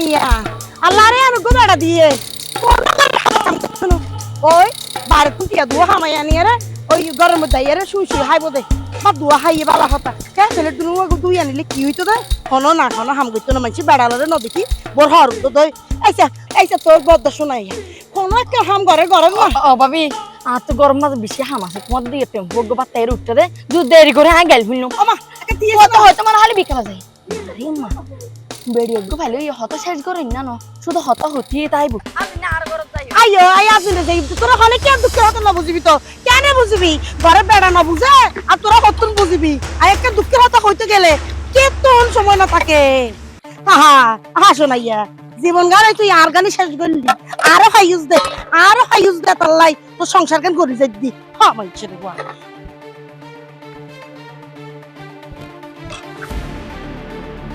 মিয়া আল্লাহ রে আমি গোদাটা দিয়ে ওই বাইরে কুটিয়া দুয়া হামাইয়া নিয়ে রে ওই গরম আইয়া রে শুই শুই হাইব দে। বা দুয়া হাইয়ে বালা হতা। কে ছেলে দুনু দুই আনিলে কি হইতো দে? হনো না হনো হাম গইতো না মানছি বেড়ালে নদীটি বড় হর তো দই। আইসা আইসা তোর বদ্ধ শোনাই কোনো একটা হাম ঘরে গরম না ও ভাবি আর তো গরম না বেশি হাম আছে তোমার দিকে টেম্পো গো বাত্তা এর উঠতে দে। যদি দেরি করে হ্যাঁ গেল ফিরনো আমা কত হয়তো মানে হালি বিকাল যায় আরে মা। বেড়ি একটু ভালো এই হতা শেষ করে না ন। শুধু হতা হতিয়ে তাইব আমি না আর গরম যাই। আইও আই আসলে যাই তোরা হলে কেন দুঃখের হতো না বুঝবি তো? কেন বুঝবি? ঘরে বেড়া না বুঝে? আর তোরা হতুন বুঝবি? একটা দুঃখের হতো হইতে গেলে কেতন সময় না থাকে। আহা হাসো নাইয়া জীবন গানে তুই আর গানি শেষ করলি আরও হাইউজ দে আরও হাইউজ দে তাল্লাই তোর সংসার কেন করি যাই দি হ্যাঁ মাইছে রে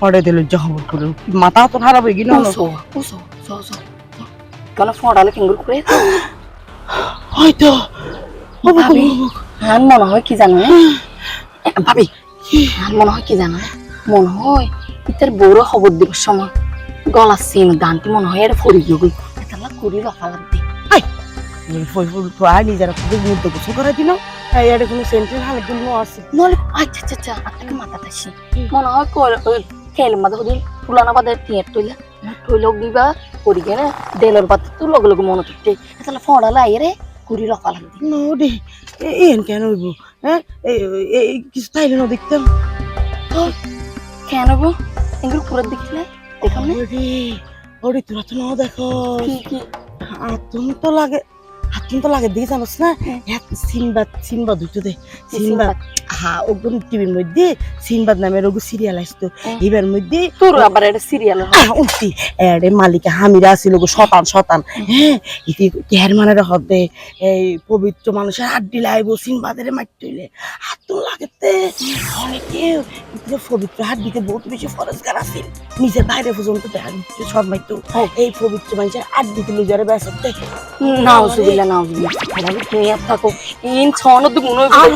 হরে দিল যা খবর করে মাথা তো খারাপ হয়ে গেল। ওসো ওসো ওসো ওসো কেন ফড়ালে কেঙ্গুর করে। হয়তো। ভাবি আর মনে হয় কি জানো? ভাবি আর মনে হয় কি জানো? মনে হয় ইতার বড় খবর দিবার সময়। গলা সিন গানটি মনে হয় এর ফরি গই লাগবে। নিজেরা খুবই গোসল করে দিল। এটা কোনো আছে। নলে আচ্ছা আচ্ছা আচ্ছা আপনাকে মাথা মনে হয় খেল মাঝে হদিন তুলানা বাদে টিয়ার টইলা টইলক দিবা করি গেলে দেলের পাতে তো লগে লগে মনে তুলতে তাহলে ফড়া লাই রে কুড়ি রফা লাগবে। নদী এন কেন হইব? হ্যাঁ কিছু তাইলে না দেখতাম। কেন গো? এগুলো পুরো দেখলে? দেখো না? ওরে তোরা তো না দেখো কি কি? আতন তো লাগে আতন তো লাগে দেখে জানোস না? এক সিনবাদ সিনবাদ হইতো দে। সিনবাদ। হা ওগুন টিভির মধ্যে সিনবাদ নামের ওগু সিরিয়াল আসতো। হুম। এবার মধ্যে তোর আবার এটা সিরিয়াল উঠতি। এরে মালিকা হামিরা আছিল গো শতান শতান। হ্যাঁ ইতি কেহার মানের হদে এই পবিত্র মানুষের হাড্ডি লাইব সিনবাদের মাইটইলে হাত তো লাগতে। অনেকে পবিত্র হাড্ডিতে বহুত বেশি ফরজগার আছিল। নিজের বাইরে পর্যন্ত দেখা দিচ্ছে শর্মাইতো। এই পবিত্র মানুষের হাড্ডিতে লুজারে বেসাতে নাউজুবিল্লাহ আর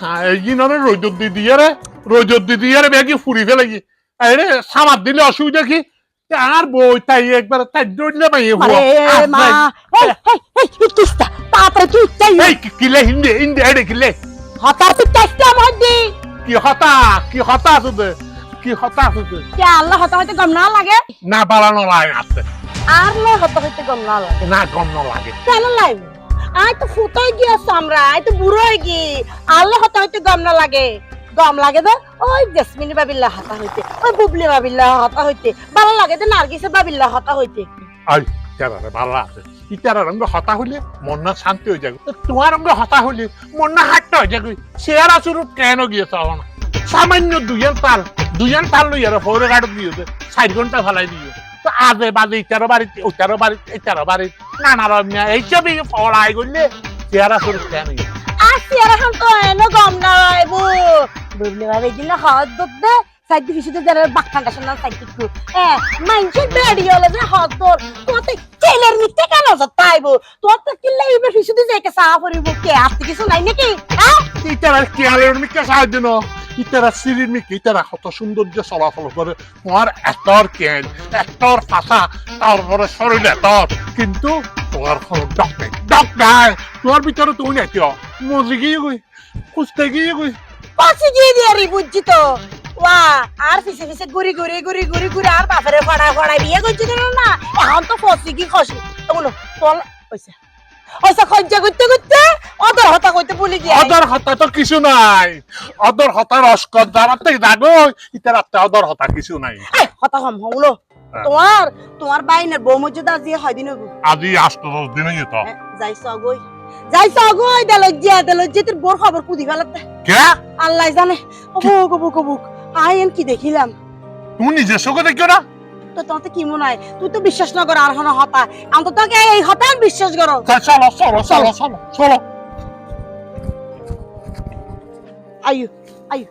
হয় আর রোজত দি দিয়ে রে? রোজত দি দিয়ে রে ফুরি ফেলে গি আরে সামার দিলে অসুবিধা কি? আর বই তাই একবার তাই দৌড়লে মাইয়ে মানে মা। এই এই এই তুস্তা। তাড়াতাড়ি তুই চাই এই কি- কিলে হিন্দি হিন্দি আরে তুই দি কি হতা? কি হতা আছে কি হতা আছে কে আল্লাহ হতা হইতে গম না লাগে? না বাড়ানো লাগে আছে। আর লো হতা হইতে গম না লাগে। না গম না লাগে। কেন লাগবে আই তো ফুটোই গিয়েছ আমরা আই তো বুড়ো হয়ে গি। আল্লাহ হতা হইতে গম না লাগে। গম লাগে তো ওই জেসমিনি বাবিল্লা হতা হইতে ওই বুবলি বাবিল্লা হতা হইতে। ভালো লাগে তো নার্গিসের বাবিল্লা হাতা হইতে। আই ইতারা ভালো আছে। ইতারা রঙ হতা হইলে মন না শান্তি হয়ে যাবে তোমার রঙ হতা হইলে মন না হাটটা হয়ে যাবে চেহারা শুরু কেন গিয়েছে আমার সামান্য দুজন তাল দুজন তাল লই আর ফোরে গাড়ি দিয়েছে ষাট ঘণ্টা ফেলাই দিয়ে তো আজে বাজে ইতারো বাড়িতে ওইটারো বাড়িতে ইতারো বাড়িতে নানা রম্যা এইসবই ফলাই করলে চেহারা শুরু কেন আসি আর এখন তো এনো গম না বুবলি বাবি দিন হাত দে সাইড দিয়ে শুধু যারা বাক্কান্ডা শোনা সাইড একটু এ মাইনসের বেড়ি হলে যে হাত তোর তোর তো ছেলের মিথ্যে কেন তাইবো তোর তো কিল্লা ইবে শুধু যে কে সাফ করিব কে? আপনি কিছু নাই নাকি? হ্যাঁ ইতারা কেয়ালের মিকে সাহায্য ন ইতারা সিঁড়ির মিকে ইতারা কত সৌন্দর্য চলাচল করে। তোমার এতর কেন? এতর ফাঁসা তারপরে শরীর এতর। কিন্তু তোমার কোনো ডক নাই ডক নাই। তোমার ভিতরে তুমি নাই কিয়? মজি গিয়ে গই খুঁজতে গিয়ে গই। পাশে গিয়ে দিয়ে রি বুঝছি তো। আর পিছে পিছে ঘুরি ঘুরি ঘুরি ঘুরি ঘুরি আর বাপেরে ফড়া ফড়া বিয়ে করছি না এখন তো ফসি কি খসি? তো বলো ওইসা খজ্জা করতে করতে অদর হতা করতে ভুলে গিয়ে অদর হতা তো কিছু নাই। অদর হতার অস্কর দাঁড়াতে জানো অদর হতা কিছু নাই। হতা হলো হ্যাঁ। তোমার তোমার বাইনের বউ মর্যাদা দিয়ে হয় দিন আজি আসতো দশ দিন যাইছ অগই যাইছ অগই দে লজ্জা তোর বোর খবর কুদি ফেলাতে কে? আল্লাহ জানে। অবুক অবুক অবুক আইন কি দেখিলাম? তুমি নিজের চোখে দেখিও না? তো তোমাতে কি মনে হয় তুই তো বিশ্বাস না করো আর হন হতা। আমি তো তোকে এই হতান বিশ্বাস করো চলো চলো চলো চলো চলো আয়ু আয়ু।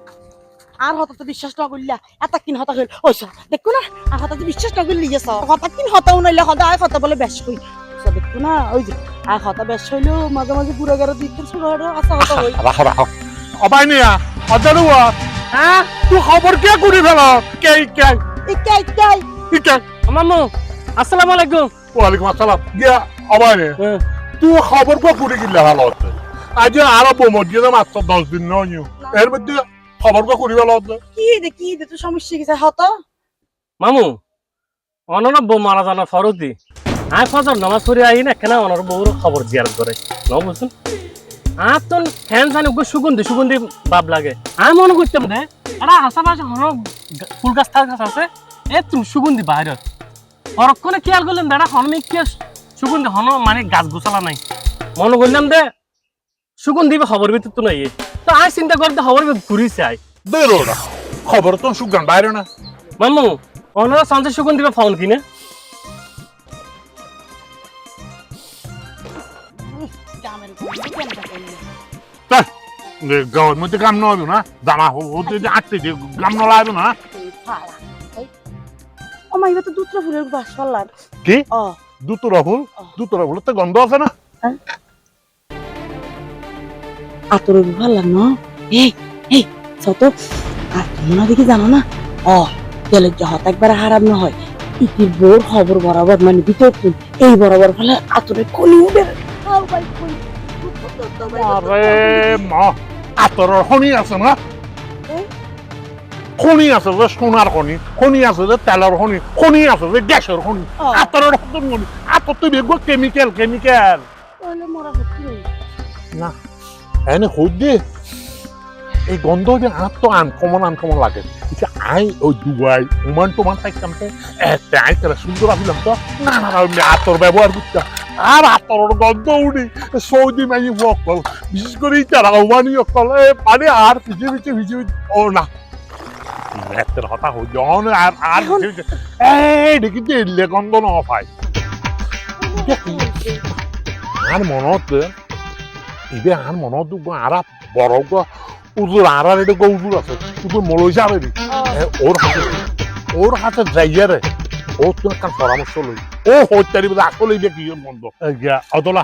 আর হতা তো বিশ্বাস না করলা এত কিন হতা হইল ওইসা দেখো না। আর হতা তো বিশ্বাস না করলি গেছ হতা কিন হতাও নইলে হতা আর হতা বলে বেশ ওইসা দেখো না ওই যে আর হতা বেশ হইল মাঝে মাঝে বুড়া গাড়ি তিন ছোট ছোট আসা হতা হই রাখো রাখো অবাই নিয়া হ্যাঁ? তুই খবর কে করে ফেল? কে কে? ইকাই ইকাই কে মামু আসসালামু আলাইকুম। ওয়ালাইকুম আসসালাম। গিয়া নে। হ্যাঁ। তুই খবর কো করে গিলা ভালো হচ্ছে আজ আরও বোমর দিয়ে মাত্র দশ দিন নয় এর মধ্যে খবর কো করে কি দে কি দে তো সমস্যা গেছে হতা? মামু বউ মারা জানা ফরজ দি। আয় ফজর নামাজ পড়ে আই না কেন অনর বউর খবর জিয়ারত করে ন বুঝুন আর তো ফ্যান ফ্যান উগ্র সুগন্ধি সুগন্ধি ভাব লাগে। আমি মনে করতাম রে এটা আশেপাশে হন ফুল গাছ থাক গাছ আছে এ তুমি সুগন্ধি বাইরে পরক্ষণে খেয়াল করলাম দাদা হনমি কি সুগন্ধি হন মানে গাছ গোছালা নাই। মনে করলাম দে সুগন্ধি বা খবর ভিতর তো নাই তো আয় চিন্তা করতে খবর ঘুরিছে আয় বেরো না খবর তো সুগান বাইরে না। মামু ওনারা সঞ্চয় সুগন দিবে ফোন কিনে। মধ্যে নয় না জামা হতে যে আটতে যে কাম নলাইবে না এই ফালা, এই। ও মা এবার তো দুধটা ফুলের বাস পারলাম কি? দুতরা ফুল? দুতরা ফুলের তো গন্ধ আছে না? আতরের পারলাম না? এই এই ছোট আর তুমি দেখি জানো না? ও তেলের জহাত একবার হারাম না হয় ইতির বোর খবর বরাবর মানে ভিতর এই বরাবর ফেলে আতরে উঠে কলি আরে মা আতরের খনি আছে না? খনি আছে যে সোনার খনি খনি আছে যে তেলের খনি খনি আছে যে গ্যাসের খনি ও। আতরের খনি আতর তো বেগো কেমিক্যাল কেমিক্যাল তাহলে মরা হচ্ছে না এনে সুধ দে। এই গন্ধ যে আর তো আনকমন আনকমন লাগে। এটা আই ওই দুবাই উমান টুমান থাকতাম এতে আই তাহলে সুন্দর আসলাম তো। না না আতর ব্যবহার করতাম আর আতরের গন্ধ উনি সৌদি মাই অকল বিশেষ করে তারা উমানি অকল পানি আর পিছিয়ে পিছিয়ে পিছিয়ে ও না। এতের হতা হই জন আর আর এই দেখি দিলে গন্ধ ন পাই আর মনত ইবে আর মনত আর বড় উজুর আর আর এটা উজুর আছে। উজুর মলইসা হবে ওর হাতে ওর হাতে যাইয়া রে ও তো একটা পরামর্শ লই ও হত্যারি বলে আসলে ইবে কি মন্দ অদলা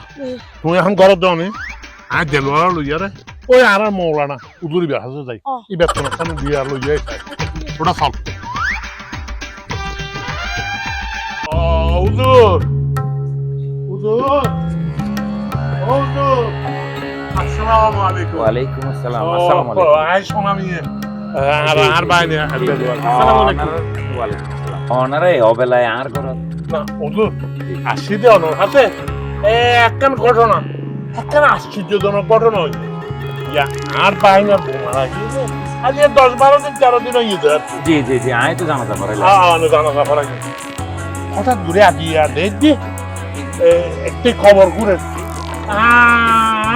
তুই এখন ঘরত যাও নি? আর দেলোয়ার লইয়া রে ওই আর আর মৌলানা উজুর বিয়া হাতে যাই। ও। ইবে কোন একটা বিয়া লইয়া ওটা চল। উজুর উজুর উজুর আসসালামু আলাইকুম। ওয়ালাইকুম আসসালাম আসসালামু আলাইকুম। আই সোনামি আর আর বাইরে আসসালামু আলাইকুম। ওয়ালাইকুম আসসালাম অনারে অবেলায় আর করত না ওদুর আসি দে অনর হাতে। একখান ঘটনা একখান আশ্চর্যজনক ঘটনা হইছে ইয়া আর বাইনা বোমারা গিয়ে আজ এ দশ বারো দিন তেরো দিন জি জি জি আয় তো জানা জাফারা গেছে হঠাৎ দূরে আজিয়া দেখবি একটি খবর ঘুরে।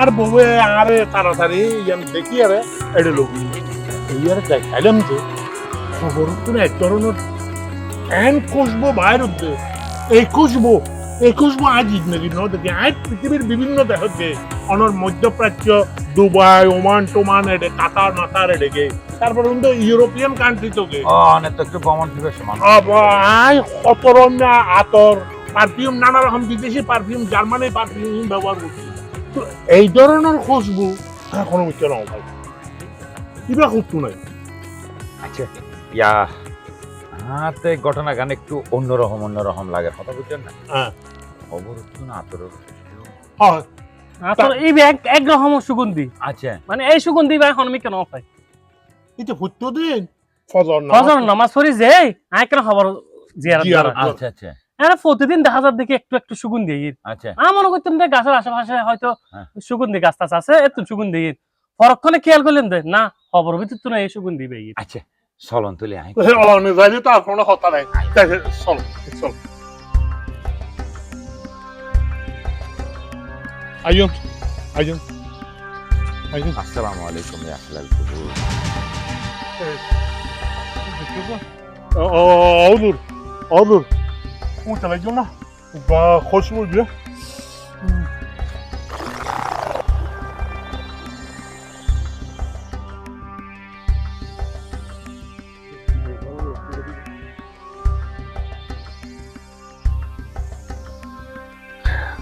আর বউয়ে আরে তাড়াতাড়ি ইয়ান দেখি আরে এটা লোক ইয়ারে দেখাইলাম যে খবর তুমি এক ধরনের এন খুশবো বাইর হচ্ছে। এই খুশবো এই খুশবো আজ ইজনেরি ন দেখি আজ পৃথিবীর বিভিন্ন দেশকে অনর মধ্যপ্রাচ্য দুবাই ওমান টোমান এডে কাতার মাতার এডেকে তারপর কিন্তু ইউরোপিয়ান কান্ট্রি অনেক তো একটু দিবে সমান। আই কত আতর পারফিউম নানা রকম বিদেশি পারফিউম জার্মানি পারফিউম ব্যবহার করছি। তো এই ধরনের খুশবু এখনও মিথ্যে নাও ভাই। কিবা খুঁজতো নাই? আচ্ছা ইয়া হাতে ঘটনা গান একটু অন্যরকম অন্যরকম লাগে কথা বুঝছেন না? হ্যাঁ। খবর তো না তোর হয়। আসলে এই এক এক রকম সুগন্ধি। আচ্ছা। মানে এই সুগন্ধি ভাই হনমি কেন পাই এটা হইতো দিন ফজর না ফজর নামাজ পড়ি যে আয় কেন খবর জিয়ারত আচ্ছা আচ্ছা। এরা প্রতিদিন দেখা যার দিকে একটু একটু সুগন্ধি ঈদ আচ্ছা আমি মনে করতাম যে গাছের আশেপাশে হয়তো হ্যাঁ। সুগন্ধি গাছ টাছ আছে একটু সুগন্ধি ঈদ পরক্ষণে খেয়াল করলেন যে না খবর ভিতর তো না এই সুগন্ধি ভাই ঈদ আচ্ছা চলন তুলে আয় অলনে যাইলে তো আর কোনো কথা নাই দেখে, চল চল আইন আইন আসসালামু আলাইকুম ইয়া আহলাল কুবুর Olur. Olur. Muchas gracias. Na. Ba hoş bulduk.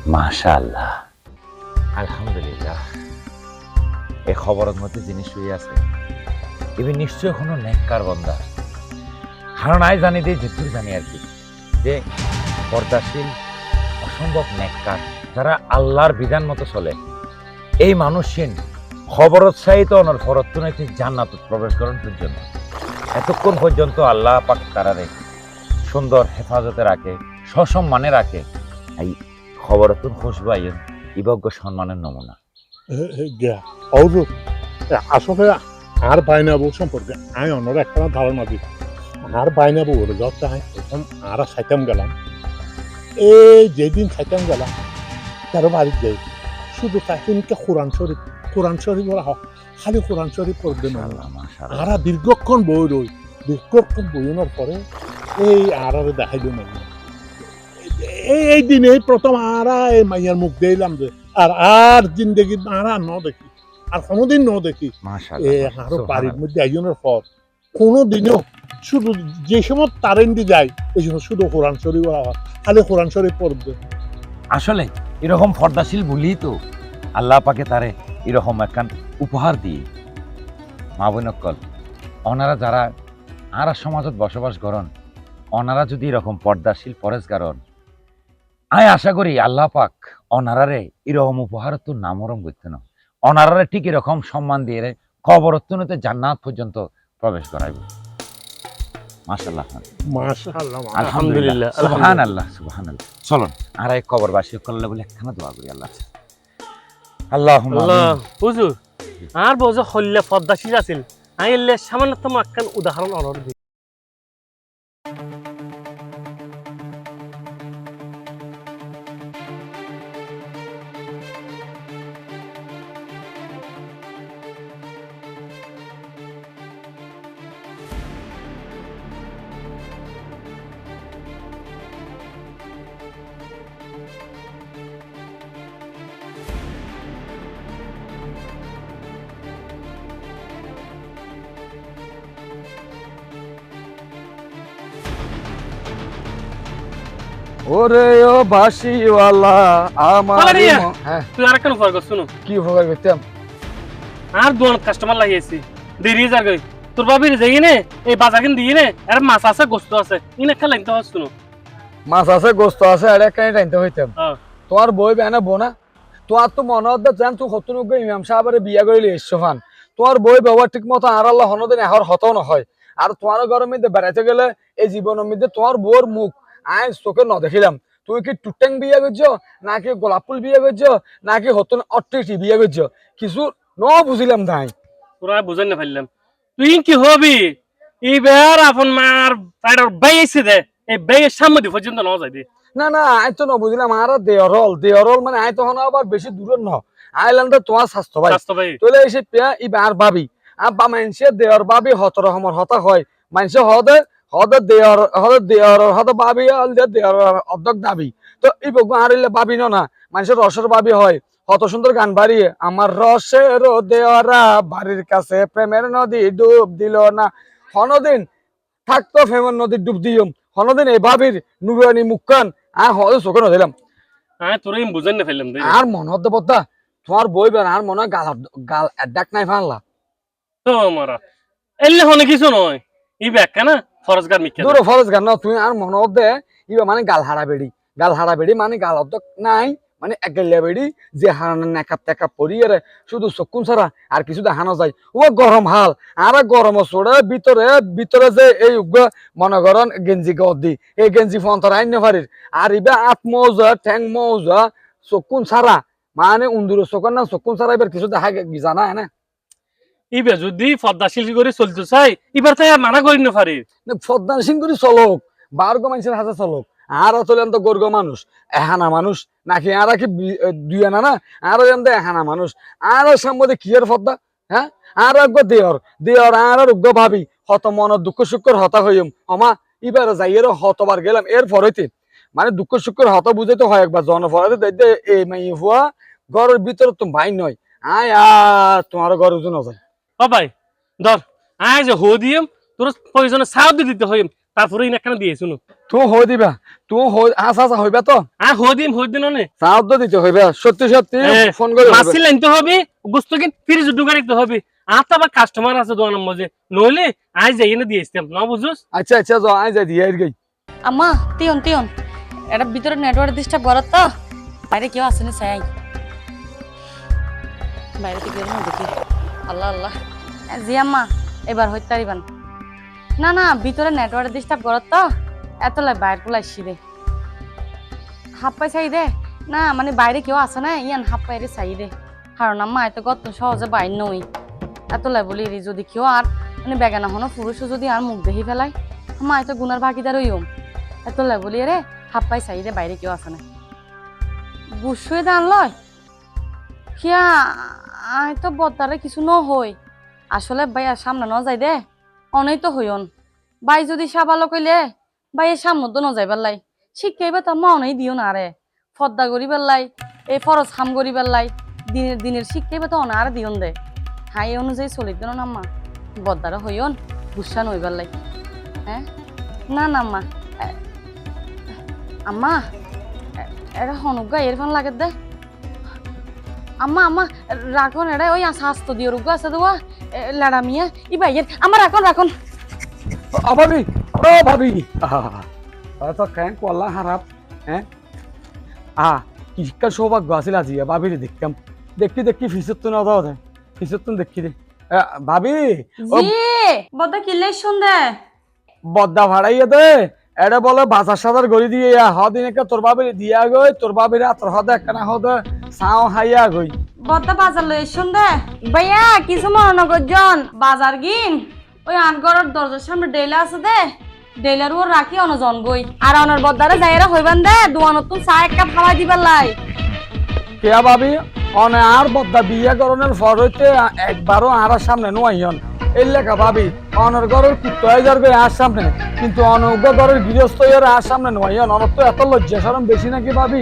মাশাআল্লাহ আলহামদুলিল্লাহ এই খবরের মধ্যে যিনি শুয়ে আছে এবার নিশ্চয় কোনো নেককার বন্দা কারণ আই জানি দিয়ে যেটুকু জানি আর কি যে পর্দাশীল, অসম্ভব নেককার, যারা আল্লাহর বিধান মতো চলে। এই মানুষহীন খবরত চাইতো অনর ফরত নাইতে জান্নাত প্রবেশ করেন পর্যন্ত এতক্ষণ পর্যন্ত আল্লাহ পাক তারারে সুন্দর হেফাজতে রাখে, সসম্মানে রাখে। এই খবরতুন খুশবাইন ইবজ্ঞ সম্মানের নমুনা. আসলে আর বাইনা বউ সম্পর্কে। আমি অন্য একটা ধারণা দিই। আর বাইনা বউ হলো যত প্রথম আর সাইতাম গেলাম। এই যেদিন সাইতাম গেলাম তার বাড়ির যাই শুধু তাইকে কোরআন শরীফ কোরআন শরীফ বলা হয় খালি কোরআন শরীফ পড়বে না। আরা দীর্ঘক্ষণ বই রই দীর্ঘক্ষণ বইনের পরে এই আরারে দেখাইল মাইয়া এই এই দিন এই প্রথম আরা এই মাইয়ার মুখ দিলাম যে আর আর জিন্দগি আরা ন দেখি আর কোনোদিন ন দেখি। আরও বাড়ির মধ্যে একজনের পর কোনোদিনও শুধু যে সময় তারেন্দি যায়, এই সময় শুধু কোরআন শরীফ বলা হয়। খালি কোরআন শরীফ পড়বে। আসলে এরকম ফর্দাশীল বলি তো, আল্লাহ পাকে তারে এরকম একখান উপহার দিয়ে। মা বোনকল অনারা যারা আরা সমাজত বসবাস করেন, অনারা যদি এরকম পর্দাশীল পরেশগারন আয় আশা করি আল্লাহ পাক অনারারে এরকম উপহার তো নামরম করতে না। অনারারে ঠিক এরকম সম্মান দিয়ে কবরত্বনতে জান্নাত পর্যন্ত প্রবেশ করাইব। মাশাল্লাহ মাশাআল্লাহ আলহামদুলিল্লাহ আলহামদুলিল্লাহ, সুবহান আল্লাহ সুবহান আল্লাহ চলুন আর এক কবরবাসী করলে বলে একখানা দোয়া করি আল্লাহ। আল্লাহ আল্লাহ হুজুর আর বজে হল্লে পদ্মাশীল আছিল আইলে সামান্যতম একখান উদাহরণ অনর ওরে ও বাসিওয়ালা আমার হ্যাঁ। তুই আর উপকার শুনো। কি উপকার করতাম? আর দোয়ান কাস্টমার লাগিয়েছি দেরি যার গই তোর বাবির যাই নে এই বাজার কিন দিয়ে নে আর মাছ আছে গোস্ত আছে। ইনে খেলা নিতে হস শুনো। মাছ আছে গোস্ত আছে আর এক কানি টাইনতে হইতাম। হ্যাঁ। তোমার বই বেনা বোনা। তোমার তো মনে হচ্ছে জান তুই কত ইমাম সাহেবের বিয়া করিলি এসছো ফান। তোমার বই ব্যবহার ঠিক মতো আর আল্লাহ হনদিন এহর হতাও নহয় আর তোমার ঘরের মধ্যে বেড়াইতে গেলে এই জীবনের মধ্যে তোমার বউর মুখ আই চোখে ন দেখিলাম তুমি কি টুটেং বিয়া করছ নাকি গোলাপ ফুল বিয়া করছ নাকি হতন অট্টি বিয়া করছ কিছু ন বুঝিলাম তাই তোরা বুঝাই না ফেললাম তুই কি হবি? এইবার আপন মার পাইডার বাই আইছে দে। এই বাইয়ের সামনে দি পর্যন্ত ন যাই দে। না না আই তো নবুঝিলাম আর দেয়রল দেয়রল মানে আই তখন আবার বেশি দূরের ন আইল্যান্ডে তোমার স্বাস্থ্য ভাই স্বাস্থ্য ভাই তোলে এসে পেয়া ই আর ভাবি আর বা মানুষে দেয়র ভাবি হত রকমের হতা হয়। মানুষে হদে হদে দেয়র হদে দেয়র হদে ভাবি হল দেয়র অর্ধক দাবি তো এই বকু আর ইলে না মানুষের রসের ভাবি হয় কত সুন্দর গান বাড়িয়ে আমার রসের দেওয়ারা বাড়ির কাছে প্রেমের নদী ডুব দিল না হনদিন থাকতো প্রেমের নদী ডুব দিও হনদিন এই ভাবির নুরানি মুখখান আর হদে চোখে নদিলাম হ্যাঁ বুঝাই না ফেললাম আর মনে তোমার বই আর মনে হয় গাল গাল ডাক নাই ফানলা তো মারা এলে হনে কিছু নয় ফরজগার দূর না তুমি আর মনে হতে ইবা মানে গাল হারা বেড়ি। গাল হারা বেড়ি মানে গাল নাই মানে বেড়ি যে হারানো নেকাপ টেকাপ পরিয়ে শুধু আর কিছু দেখানো যায় ও গরম হাল আর গরম চড়ে ভিতরে ভিতরে যে এই মনে করেন গেঞ্জি গদি এই গেঞ্জি ফন্তর আইন পারির আর ইবা আট মৌজা ঠ্যাং মৌজা চকুন ছাড়া মানে উন্দুর চকুন না চকুন ছাড়া এবার কিছু দেখা জানা না? ইবে যদি পদ্মাশীল করে চলতে চাই এবার তাই আর মানা করি না পারি ফদ্দান সিং করে চলক, বারগো মানুষের হাতে চলক, আর অতলেন তো গর্গ মানুষ, এহানা মানুষ, নাকি আর কি দুই আনা না, আর তো এহানা মানুষ, আর সম্বন্ধে কি এর ফদ্দা হ্যাঁ? আর একগো দেয়র দেয়র আর উগ্র ভাবি, হত মন দুঃখ সুখর হতা হইম, অমা, এবার যাইয়ের হতবার গেলাম, এর পরেতে মানে দুঃখ সুখর হত বুঝাইতে হয় একবার, জন পরেতে দেখতে এই মাই, হুয়া, ঘরের ভিতরে তো ভাই নয়। আয় আ তোমার ঘর উজু না ভাই ধর আয় যে হো দিম তোর প্রয়োজনে সাহায্য দিতে হইম তারপরে ইনাখানে দিয়ে শুনো তুই হই দিবা তুই হই আসা আসা হইবা তো? আয় হো দিম হো দিন নে সাহায্য দিতে হইবে সত্যি সত্যি হ্যাঁ, ফোন করে মাছি লাইনতে হবে গুস্ত কিন ফ্রিজ ঢুকা রাখতে হবে। আর তো আবার কাস্টমার আছে দোকানের মধ্যে নইলে আজ যাই এনে দিয়ে আসতাম না বুঝুস? আচ্ছা আচ্ছা যাও আয় যাই দিয়ে গই। আম্মা তিয়ন তিয়ন এটা ভিতরে নেটওয়ার্ক ডিস্টার্ব করত তো? বাইরে কেউ আসেনি চাই। বাইরে থেকে বেরোনো দেখি। আল্লাহ আল্লাহ। জি এবার হইতে না না, ভিতরে নেটওয়ার্ক ডিস্টার্ব করত তো। এত লাই বাইরে গুলো আসছি দে হাফ পাই চাই দে। না মানে বাইরে কেউ আসে না, ইয়ান হাফ পাইরে চাই দে। কারণ আম্মা এত কত সহজে বাইর নই। এত লাই বলি যদি কেউ আর মানে বেগানা হনো পুরুষও যদি আর মুখ দেখি ফেলাই আম্মা এত গুনার ভাগিদার হইম এত লাই বলি রে হাফ পাই চাই দে, বাইরে কেউ আসে না। গুসুয়ে দান লয়। কিয়া আই তো বদারে কিছু ন হই আসলে ভাই আর সামনে ন যাই দে, অনেই তো হইন ভাই যদি সাবালো কইলে ভাই এর সামনে তো ন যাইবার লাই শিখাইবে তো মা অনেই দিও না রে। ফদ্দা করিবার লাই এই ফরজ হাম করিবার লাই দিনের দিনের শিখাইবে তো অনা আর দিওন দে। হাই এই অনুযায়ী চলি দিন না মা বদারে হইন গুসা নইবার লাই হ্যাঁ? না না আম্মা। এ- এটা হনুগা এরফান লাগে দে। আম্মা আম্মা রাখন এটা ওই স্বাস্থ্য দিয়ে রুগা আছে দেওয়া লাড়া মিয়া ই ভাইয়ের আমার রাখন রাখন ও ভাবি ও ভাবি আহ, তো কেন কল্লা হারাপ হ্যাঁ আ কিসকা সৌভাগ্য আছিল আজি ভাবিরে দেখতাম দেখি দেখি ফিসত তো না দাও ফিসত তো দেখি দে ভাবি ও জি বদা কিলে শুনদে বদ্দা ভাড়াইয়া দে এটা বলে বাজার সাজার গড়ি দিয়ে হদিন একে তোর বাবিরে দিয়া গই তোর বাবিরে আতর হদে একখানা হদে চাও হাইয়া গই। বদা বাজার লই শুনদে ভাইয়া কিছু মনে নগরজন বাজার গিন। ওই আনগড়ের দরজার সামনে ডেলা আছে দে। ডেলার ওর রাখি অনজন গই। আর অনর বদারে যাইরা হইবান দে দুয়ানত তুই চা এক কাপ খাওয়াই দিবার লাই। কেয়া ভাবি অনে আর বদ্দা বিয়া করণের পর হইতে একবারও আর সামনে নোয়াইন এই লেখা ভাবি অনর ঘরের কুত্তায় যাবে আর সামনে। কিন্তু অনজ্ঞ ঘরের গৃহস্থ এর আর সামনে নোয়াইন অনর তো এত লজ্জা সরম বেশি নাকি ভাবি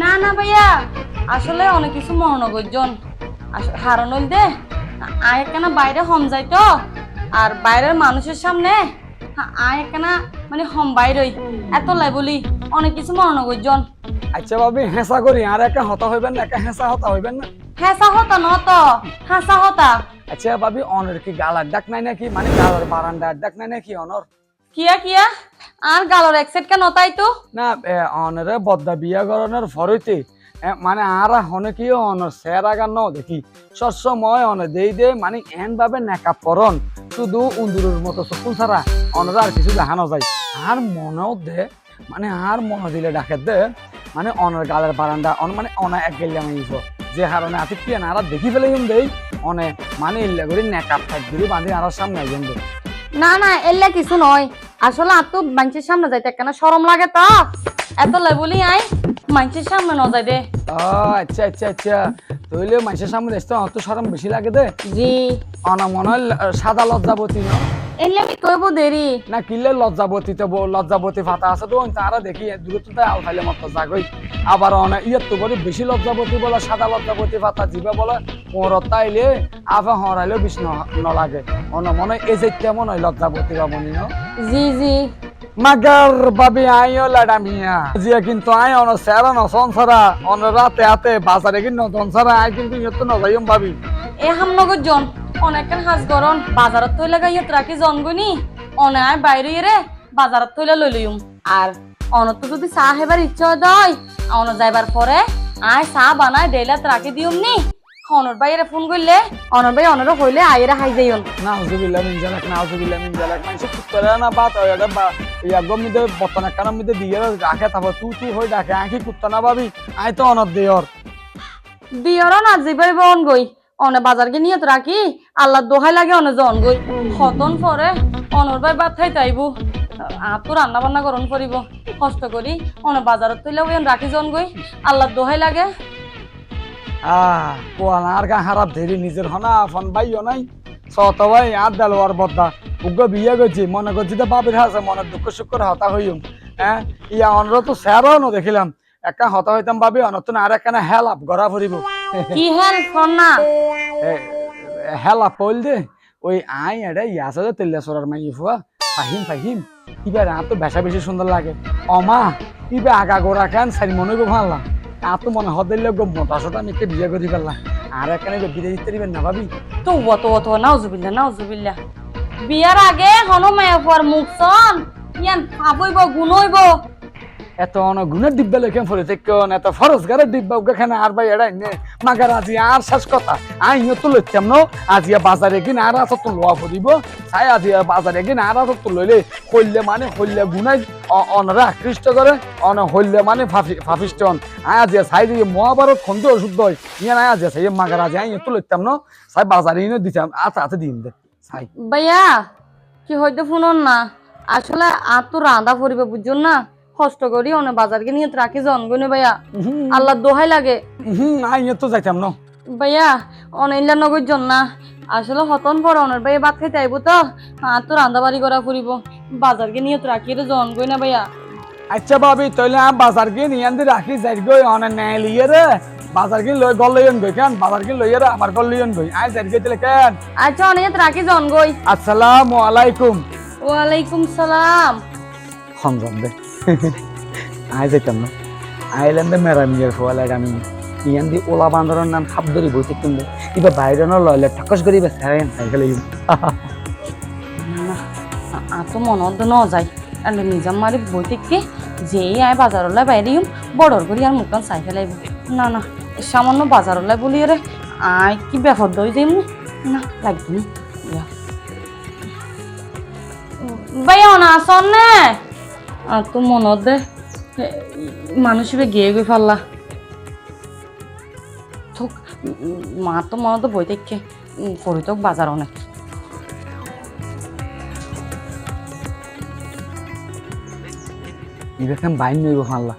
না না ভাইয়া আসলে অনেক কিছু মহানগরজন হারণ দে। আয় একখানা বাইরে হম যাই তো। আর বাইরের মানুষের সামনে আয় একখানা মানে হম বাইরই এত লাই বলি অনেক কিছু মহানগরজন। আচ্ছা ভাবি হেঁচা করি আর একা হতা হইবেন না একা হেঁচা হতা হইবেন না? হেসা হতা ন তো হাসা হতা। আচ্ছা ভাবি অনের কি গালার ডাক নাই নাকি? মানে গালার বারান্দার ডাক নাই নাকি অনর? কিয়া কিয়া? আর গালর একসেট কেন তাই তো? না অনরে বদ্দা বিয়া করণের ফরইতে মানে আর হনে কি অনর সেরা গান ন, দেখি। সবসময় অনে দেই দে মানে এন ভাবে নেকা পরন শুধু উন্দুরের মতো চকুন ছাড়া অনরা আর কিছু দেখানো যায় আর মনেও দে মানে আর মনে দিলে ডাকে দে। মানে অনের গালের বারান্দা অন মানে অনা এক গেলে আমি যে হারণে আতি কি আর দেখি ফেলে দেই। অনে মানে ইল্লা করে নেকাপ থাক দিলি বাঁধি আর সামনে আইজন দে। না না এলে কিছু নয়। আসলে আর তো মানুষের সামনে যাইতে কেন সরম লাগে তো। এত লাই বলি আই মানুষের সামনে ন যাই দে ও আচ্ছা আচ্ছা আচ্ছা। তাহলে মানুষের সামনে দেখতে অত সরম বেশি লাগে দে। জি। অনা মনে সাদা লজ্জাবতী ন? এলে আমি কইব দেরি। না কিলে লজ্জাবতী তো লজ্জাবতী ফাতা আছে তো তারা দেখি দূরত্বতে আল ফাইলে মত জাগই। আবার অনা ইয়ে তো করে বেশি লজ্জাবতী বলে সাদা লজ্জাবতী ফাতা জিবা বলে পরত তাইলে আফা হরাইলেও বিষ ন- নলাগে। অনা মনে এই যে কেমন হয় লজ্জাবতী বাবনি জি জি। মাগার বাবি আইও লাডা মিয়া। জিয়া কিন্তু আই অন সেরা ন সংসারা অন রাতে হাতে বাজারে কিন্তু সংসারা আই কিন্তু ইয়ত ন যাইম ভাবি এ হামনগর জন অনেকখান হাজ গরন বাজারত থইলে গাইয়ত রাখি জন গনি অনে আয় বাইরে রে বাজারত থইলে লই লইম। আর অনত যদি চাহ হেবার ইচ্ছা দয় অন যাইবার পরে আয় চাহ বানায় ডেলাত রাখি দিউম নি। অনর বাইরে ফোন করলে অনর ভাই অনর হইলে আইরা হাই যাইন মিন জালাক নাউজুবিল্লাহ মিন জালাক। মানে কুত্তরা না বাত হয় এটা বা ইয়া গম মিদে বতনা কারণ মিদে দিয়ে রাখে তারপর তু তু হই ডাকে আঁকি কুত্তা না ভাবি আই তো অনত দেয়র দিয়র না জিবাই বন গই অনে বাজার কে নিয়ত রাখি। আল্লাহ দোহাই লাগে অনে জন গই। হতন পরে অনর ভাই বাদ খাই তাইবু আর তো রান্না বান্না করন করিব। কষ্ট করি। অনেক বাজারত তুইলেও এন রাখি জন গই। আল্লাহ দোহাই লাগে। আহ পোয়ালার গা হারাপ ধেরি নিজের হনা ফন বাইও নাই। সত ভাই আর দেলোয়ার বদ্দা। উগ্র বিয়ে করছি, মনে করছি তো বাবির হাসে মনে দুঃখ সুখ করে হতা হইম। হ্যাঁ ইয়া অনর তো স্যারও দেখিলাম। একা হতা হইতাম ভাবি অনতন আর একখানা হেলাপ গড়া ফুরিব। কি হেল ফোন? না হেলাপ দে ওই আই এটা ইয়াসে যে তেল্লা সরার মাই ফুয়া ফাহিম ফাহিম ইবার আর তো বেশা বেশি সুন্দর লাগে। অমা ইবে আগা গোড়া খান সারি মনে গো ভাবলাম আর তো মনে হদের লোক মোটা সোটা মেয়েকে বিয়ে করে ফেললাম আর একখানে বিয়ে দিতে দিবেন না ভাবি তো অত অত নাউজুবিল্লা নাউজুবিল্লা বিয়ার আগে হনো মায়া ফুয়ার মুখ সন ইয়ান ভাবইব গুনইব এত অনগুণের ডিব্বা লেখেন ফলে কেন এত ফরজগারের ডিব্বা ওখানে আর ভাই এড়াই নে। মাগার আজি আর শেষ কথা। আইও তো লইতাম ন। আজিয়া বাজারে কিনা আর আছে তো লোয়া পড়িব চাই আজিয়া বাজারে কিনা আর আছে তো লইলে হইলে মানে হইলে গুনাই অ- অনরা আকৃষ্ট করে। অন হইলে মানে ফাফি- ফাফিস্টন আই আজিয়া চাই দিয়ে মহাভারত খন্দ অশুদ্ধ হয়। ইয়া নাই আজিয়া চাই মাগার আজি আইও তো লইতাম ন। চাই বাজারে ইনে দিতাম। আচ্ছা আচ্ছা দিন দে। চাই। ভাইয়া, কি হইতে শুনুন না। আসলে আর তো রাঁধা পড়িবে বুঝুন না? কষ্ট করি অনেক বাজারকে নিয়ে রাখি জন গুনে ভাইয়া। আল্লাহ দোহাই লাগে। হুম তো যাইতাম ন। ভাইয়া অনেকলা নগর জন না। আসলে হতন পর অনের ভাইয়া ভাত খাইতে আইব তো। আর তো রান্না বাড়ি করা ফুরিব। বাজারকে নিয়ে রাখি রে জন গই না ভাইয়া। আচ্ছা ভাবি আমি বাজার গিয়ে নিয়ে আনতে রাখি যাই গই অনেক ন্যায় লিয়ে রে। বাজার গিয়ে লই গল লইন গই কেন? বাজার গিয়ে লইয়ে রে আমার গল লইন গই। আই যাই গই তাহলে কেন? আচ্ছা অনেক রাখি জন গই। আসসালামু আলাইকুম। ওয়ালাইকুম সালাম। দে। আই যাইতাম না। আইলেন দে মেরা মিয়ার ফোয়ালে আমি। ইয়ান দি ওলা বান্দরের নাম খাপ ধরি বইতে তুমি ইবা বাইরে ন লইলে ঠকস করি বে সারাই সাইকেল আর তো মনত ন যায়। আর নিজাম মারি বই থেকে যেই আয় বাজারলাই বাইরেম বড়র করি আর মুখান চাই ফেলাইব। না না সামান্য বাজারলাই বলি রে আয় কি বেহদ দই যাইম না? লাগবে না। ইয়া। ভাই অনা আসন নে আর তো মনত দে মানুষ গিয়ে গই ফাল্লা। থুক মা তো মনত বই থেকে করি তো বাজার অনেক। ইবা খান বাইন নইব ফানলা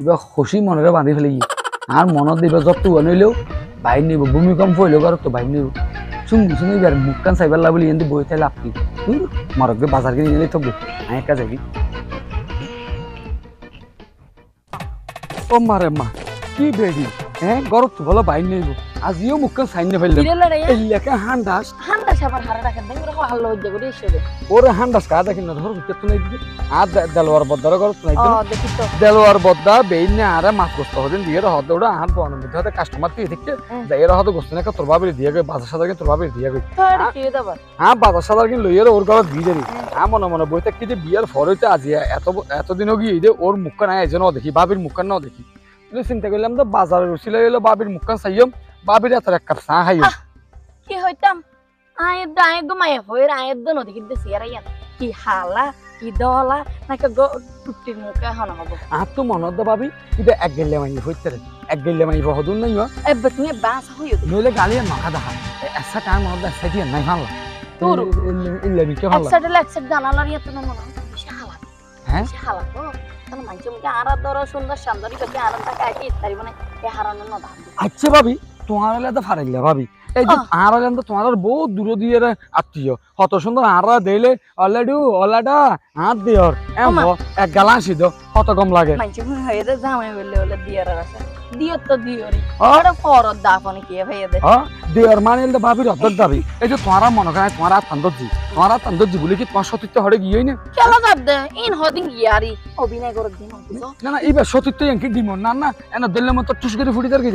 ইবা খুশি মনেৰে বান্ধি ফেলে ই আর মনত দিব যত নইলেও বাইন নইব, ভূমিকম্প হইলেও আর তো বাইন নইব। চুম চুম এবার মুখ কান চাইবার বলি এনে বই থাইলে আপনি মারক বাজার কিনে নিয়ে থাকব আমি একা যাবি। ও মারে মা কি বেডি হ্যাঁ গরত তো বাইর নইব আজিও মুখ চাইন ফেললে এই লেখা হান্ডাস হান্দা সাবার হারা রাখেন দেন করে হাল্লো হইতে করে এসে ওরে হান্ডাস কা না ধর কেতু নাই দিবি আর দেলওয়ার বদ্দার গরত নাই ও দেখি তো। দেলোয়ার বদ্দা বেইনে আরে মাছ গোস্ত হদিন দিয়ে ওটা আহান পাওয়ার মধ্যে হতে কাস্টমার দিয়ে দেখতে হুম। যাই এর হয়তো গোস্ত নাকা তোর বাবির দিয়ে গই বাজার সাদার তোর বাবির দিয়ে গই তো কি হ্যাঁ বাজার সাদার লইয়ে ওর দিয়ে মনে মনে বইতে কি যে বিয়ের ফরইতে আজি এত এতদিনও গিয়ে দে ওর মুখখান আয় এজন দেখি বাবির মুখখান নাও দেখি। চিন্তা করলাম তো বাজারের উচিলে হইল বাবির মুখখান চাইম বাবির এত এক কাপ চা খাইম কি হইতাম? আয়ের দা আয়ের মায়া হইর আয়ের দা নদী কিন্তু সিয়ারাইয়া কি হালা কি দলা নাকি গো টুটির মুখে হন হব। আর তো মনত দে বাবি এটা এক গেলে মাইনি হইতে রে। এক গেলে মাইনি হদুন নাই এবার তুমি বাস হইও নইলে গালি মাখা দেখা এসা টাইম মনত এসা দিয়ে নাই ভালো তোর। ইল্লে বিকে ভালো একসাইড একসাইড জানালার ইয়া তো মনে হয় বেশি হালা। হ্যাঁ? হালা তো তাহলে মুখে আরার দর সুন্দর সুন্দরী বেশি আরাম থাকে আইতে ইত্যাদি মানে এ হারানো না আচ্ছা ভাবি তোমার হলে তো ফারাইলা ভাবি। এই যে। আর হলেন তো তোমার বহু দূর দিয়ে আত্মীয়। কত সুন্দর আর দেইলে অলরেডি অলাডা হাত দিয়র এম। এক গালাসি দো কত কম লাগে। হয়ে দে জামাই বললে বলে দিয়ার আছে। দিয়র তো দিয়রই আহ। ফরত দাফনে কি দে। হ্যাঁ দিয়র মানে অর্ধেক দাবি। এই যে তোমার মনে করে তোমার আর তান্দজি তোমার আর তান্দজি বলে কি তোমার সতীর্থ হরে গিয়েই না? কেন যাব দে ইন হদিন গিয়ারি। অভিনয় করে দিন না না এইবার এনকি না না এনা দিল্লে মতো টুস করে ফুটি তার কি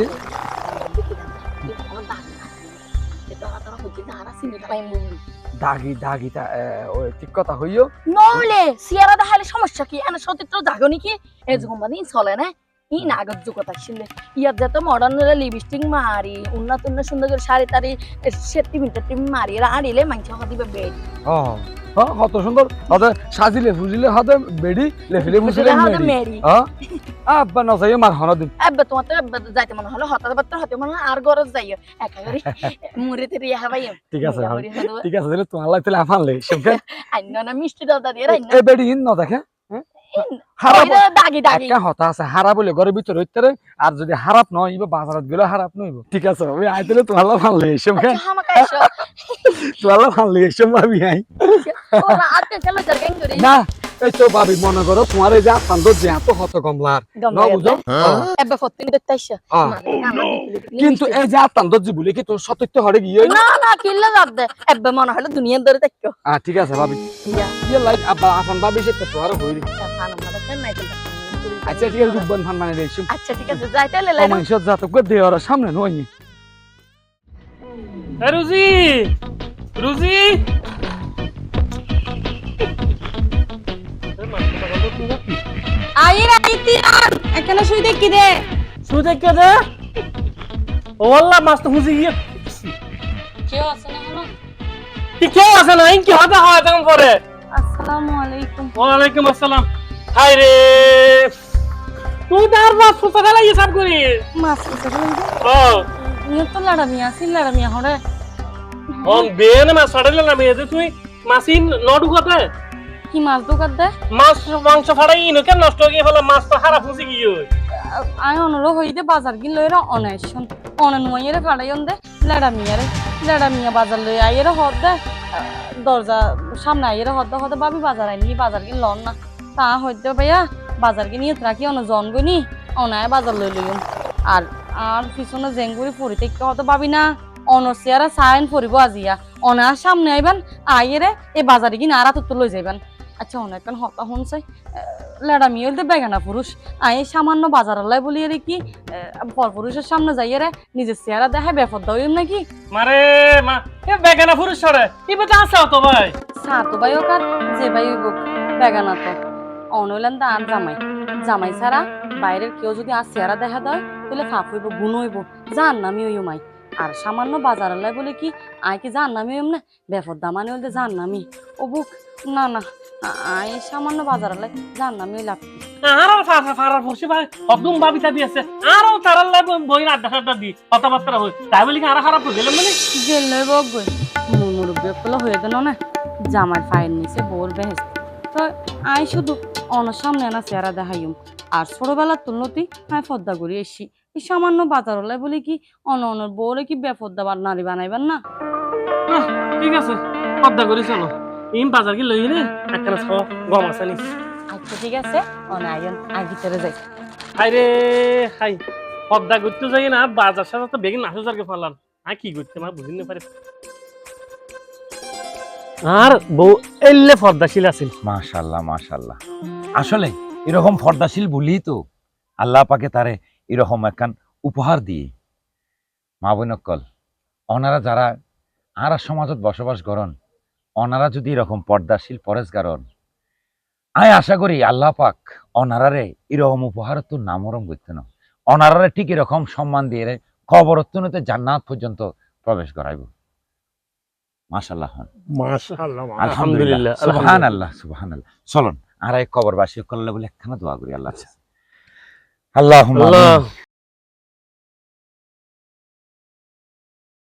যে দাগি দাগি ঠিক কথা হইও। নলে সিয়ারা দেখালে সমস্যা কি? এনে সতীত্র জাগো নাকি? যে কোম্পানি চলে না? ই নাগর জগৎ আসলে ইয়ার যত মডার্ন লিপস্টিক মারি উন্নত উন্নত সুন্দর করে শাড়ি তারি সেটি মিটার টিম মারি আড়িলে মাংস দিবে বেড হ্যাঁ কত সুন্দর। হতে সাজিলে ফুজিলে হতে বেডি লেফিলে ফুজিলে মেডি। মেরি আব্বা মার হন দিন এবার তোমার তো এবার যাইতে মনে হলো হঠাৎ হতে মনে হলো আর গরজ যাইও। একা করে মুড়ি তেরি হাবাই ঠিক আছে ঠিক আছে তাহলে তোমার লাগতে আফান লে আইন না মিষ্টি দাদা দিয়ে রাইন এ বেডি ইন ন দেখে একটা হতা আছে হারাপ বলে ঘরের ভিতরে হইতে আর যদি হারাপ নয় ইবে বাজারত গেলে হারাপ নইব ঠিক আছে আমি আইতেলে তোমার ভালো সবকে আচ্ছা আমাকে এসো তোমার ভালো সব ভাবি আই ও রাতে চলো জার্গেন করি না এই তো ভাবি মনে করো তোমার এই যে আত্মান্ত যে এত হত কমলার ন বুঝো? এবার কিন্তু এই যে আত্মান্ত যে বলে কি তোর সত্যত্য হরে গিয়ে না না কিল্লা লাভ দে। এবার মনে হলো দুনিয়ার ধরে দেখো। আহ ঠিক আছে ভাবি। দিয়ে লাইক আব্বা আফান ভাবি সে তো আর হইরি আচ্ছা ঠিক আছে রূপবান ফান মানে আচ্ছা ঠিক আছে যাইতে লে ও মানুষ জাতক করে দেওয়ার সামনে এ রুজি! রুজি! আইর আইতি আর এখানে শুই দেখি দে। শুধু দেখে দে। ওল্লা মাছ তো হুজি গিয়ে কেউ আছে না হলো কি আছে না? হয় তখন পরে আসসালামু আলাইকুম। ওয়ালাইকুম আসসালাম। হাই রে। তুই তার মাছ ফুসা ফেলা ইয়ে করি। মাছ ও। নিয়ে তো লাড়া মিয়া সিল লাড়া হরে অন বেন মাছ ফাড়াইলে না মেয়ে তুই মাছি নডু কতে কি মাছ দোকান দে? মাছ মাংস ফাড়াই ইনো কেন নষ্ট হয়ে ফেলা? মাছ তো হারা ফুসি গিয়ে আই অনুরো হইতে বাজার গিন লইরা অনাইছন অনন মইরে ফাড়াইন দে লাড়া মিয়ারে। লাড়া মিয়া বাজার লই আইরে হদ দে। দরজা সামনে আইরে হদ দে হদ ভাবি বাজার আইনি বাজার গিন লন না। তা হইতে ভাইয়া বাজার গিনি রাখি অন জন গনি অনায় বাজার লই লইম আর আর পিছনে জেঙ্গুরি পড়িতে কি হতে ভাবি না অনসিয়ারা সাইন পড়িব আজিয়া। অনার সামনে আইবেন আইরে এই বাজারে গিন আর তো লই যাইবেন। আচ্ছা অনেক হতা শুনছে লেডা মিয়ে হইতে বেগানা পুরুষ। আই সামান্য বাজার আল্লাহ বলি রে কি পর পুরুষের সামনে যাইয়ে রে নিজের চেহারা দেখায় বেফর দাও নাকি? মারে মা এ বেগানা পুরুষ সরে। ইবে তো আসা তো ভাই। সাতো ভাই ওকার যে ভাই হইব বেগানা তো। অনইলেন দা আন জামাই। জামাই ছাড়া বাইরের কেউ যদি আর চেহারা দেখা দেয় তাহলে ফাফ হইব গুণ হইব। জান নামি হইও মাই। আর সামান্য বাজার আল্লাহ বলে কি আই কি জান নামি হইম না? বেফর দামানি হইলে জান নামি ও বুক না না আ- আই সামান্য বাজার আল্লাহ জান নামি লাভ আরও ফারা ফারা ফুসি ভাই অদম বাবিতা দিয়েছে। আরও তারার লাই বই আড্ডা সাড্ডা দি কথাবার্তা হই তাই বলি কি আরও খারাপ হয়ে গেলাম মানে? গেলে বগই মুরব্বী গুলো হয়ে গেল না? জামার ফাইল নিচে বোর বেহেস তো আই শুধু অনার সামনে না চেহারা দেখাইম। আর ছোটবেলার তুলনতি আই ফদ্দা করি এসি। এই সামান্য বাজার হলে বলি কি অন অনর বউরে কি বেফদ্দা বা নারী বানাইবেন না? ঠিক আছে পদ্মা করি চলো। ইম বাজার কি লই একখানা খাওয়া গম আছে নি। আচ্ছা ঠিক আছে। অন আইন আর ভিতরে যাই। হাই রে হাই। পদ্মা করতে যাই না বাজার সাথে তো বেগিন নাসু জারকে ফেলাম আর কি করতে মা বুঝিন না পারে। আর বউ এলে পর্দাশীল আছিল। মাশাল্লাহ মাশাল্লাহ। আসলে এরকম ফর্দাশীল বলি তো আল্লাহ পাকে তারে এরকম একখান উপহার দিয়ে মা বৈনকল অনারা যারা আরা সমাজত বসবাস করন অনারা যদি এরকম পর্দাশীল পরেশগারন আয় আশা করি আল্লাহ পাক অনারারে এরকম উপহার তো নামরম করতে না। অনারারে ঠিক এরকম সম্মান দিয়ে রে কবরত্তনতে জান্নাত পর্যন্ত প্রবেশ করাইব। মাশাল্লাহ আলহামদুলিল্লাহ। সুবহান আল্লাহ সুবহান আল্লাহ চলুন আর এক কবরবাসী করলে বলে একখানা দোয়া করি আল্লাহ আল্লাহ আল্লাহ